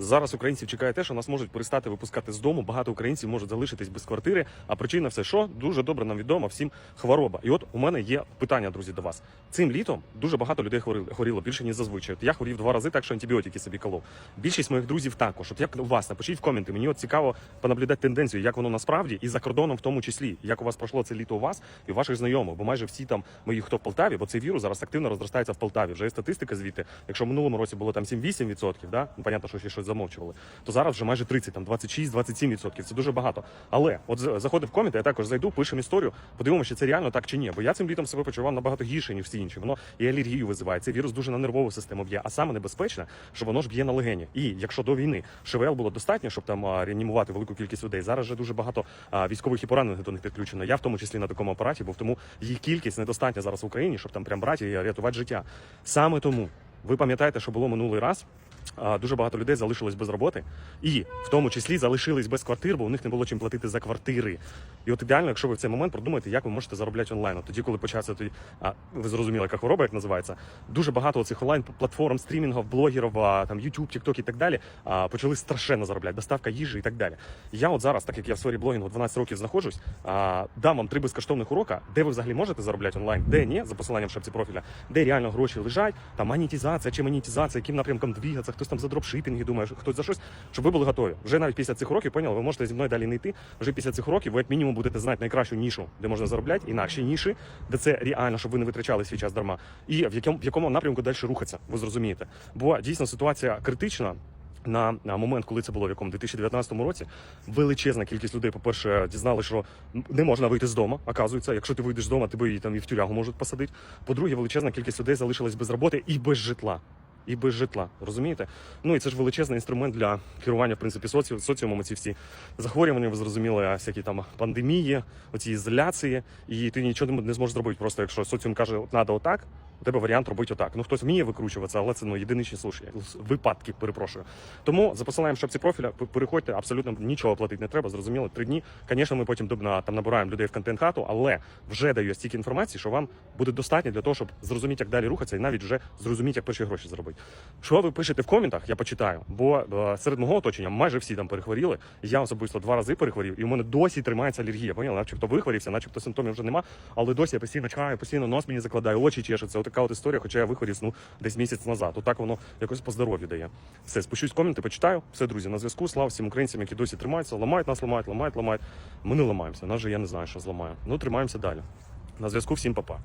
Зараз українців чекає те, що нас можуть перестати випускати з дому. Багато українців можуть залишитись без квартири. А причина все що дуже добре нам відомо всім хвороба. І от у мене є питання, друзі, до вас. Цим літом дуже багато людей хворіло більше ніж зазвичай. От я хворів два рази, так що антибіотики собі колов. Більшість моїх друзів також. От як у вас напишіть в коменти. Мені от цікаво понаблюдати тенденцію, як воно насправді і за кордоном, в тому числі, як у вас пройшло це літо у вас і у ваших знайомих, бо майже всі там мої, хто в Полтаві, бо цей вірус зараз активно розростається в Полтаві. Вже є статистика звідти. Якщо в минулому році було там 7-8%, да? ну понятно, що ще щось замовчували, то зараз вже майже 30, там 26-27%. Це дуже багато. Але от заходив в коменти, я також зайду, пишемо історію, подивимося, чи це реально так чи ні. Бо я цим літом себе почував набагато гірше, ніж всі інші. Воно і алергію визиває. Цей вірус дуже на нервову систему б'є. А саме небезпечне, що воно ж б'є на легені. І якщо до війни ШВЛ було достатньо, щоб там реанімувати велику кількість людей, зараз вже дуже багато військових і поранених до них підключено. Я в тому числі на такому апараті, бо в тому їх кількість недостатня зараз в Україні, щоб там прям брати і рятувати життя. Саме тому ви пам'ятаєте, що було минулий раз. Дуже багато людей залишилось без роботи, і в тому числі залишились без квартир, бо у них не було чим платити за квартири. І от ідеально, якщо ви в цей момент продумаєте, як ви можете заробляти онлайн. От Тоді, коли почався той, а ви зрозуміли, яка хвороба, як називається, дуже багато цих онлайн платформ, стрімінгів, блогерів, там YouTube, TikTok і так далі, а, почали страшенно заробляти, доставка їжі і так далі. Я от зараз, так як я в сфері блогінгу 12 років знаходжусь, а, дам вам три безкоштовних урока, де ви взагалі можете заробляти онлайн, де ні, за посиланням в шапці профіля, де реально гроші лежать, там монетизація чи монетизація, яким напрямком двигатися, хтось там за дропшипінги думає, хтось за щось, щоб ви були готові. Вже навіть після цих років, поняли, ви можете зі мною далі не йти. Вже після цих років ви як мінімум будете знати найкращу нішу, де можна заробляти, інакші ніші, де це реально, щоб ви не витрачали свій час дарма. І в якому, в якому напрямку далі рухатися, ви зрозумієте. Бо дійсно ситуація критична. На, момент, коли це було в якому 2019 році, величезна кількість людей, по-перше, дізнали, що не можна вийти з дому. Оказується, якщо ти вийдеш з дому, тебе і там і в тюрягу можуть посадити. По-друге, величезна кількість людей залишилась без роботи і без житла. І без житла, розумієте? Ну і це ж величезний інструмент для керування, в принципі, соці... соціумом. Ці всі захворювання, ви зрозуміли, всякі там пандемії, оці ізоляції, і ти нічого не можеш зробити. Просто якщо соціум каже, от треба отак, у тебе варіант робити отак. Ну хтось вміє викручуватися, але це ну єдиничні слушання, випадки, перепрошую. Тому за в шапці профіля переходьте, абсолютно нічого платити не треба, зрозуміло. Три дні. Звісно, ми потім на- там набираємо людей в контент хату, але вже даю стільки інформації, що вам буде достатньо для того, щоб зрозуміти, як далі рухатися, і навіть вже зрозуміти, як перші гроші заробити. Що ви пишете в коментах, я почитаю, бо е, серед мого оточення майже всі там перехворіли. Я особисто два рази перехворів, і у мене досі тримається алергія. Поняли? Начебто вихворівся, начебто симптомів вже нема, але досі я постійно чекаю, постійно нос мені закладає, очі чешуться. Отака от історія, хоча я вихворів ну, десь місяць назад. Отак воно якось по здоров'ю дає. Все, спущусь коменти, почитаю. Все, друзі, на зв'язку. Слава всім українцям, які досі тримаються, ламають нас, ламають, ламають, ламають. Ми не ламаємося. Нас же я не знаю, що зламає. Ну, тримаємося далі. На зв'язку всім папа.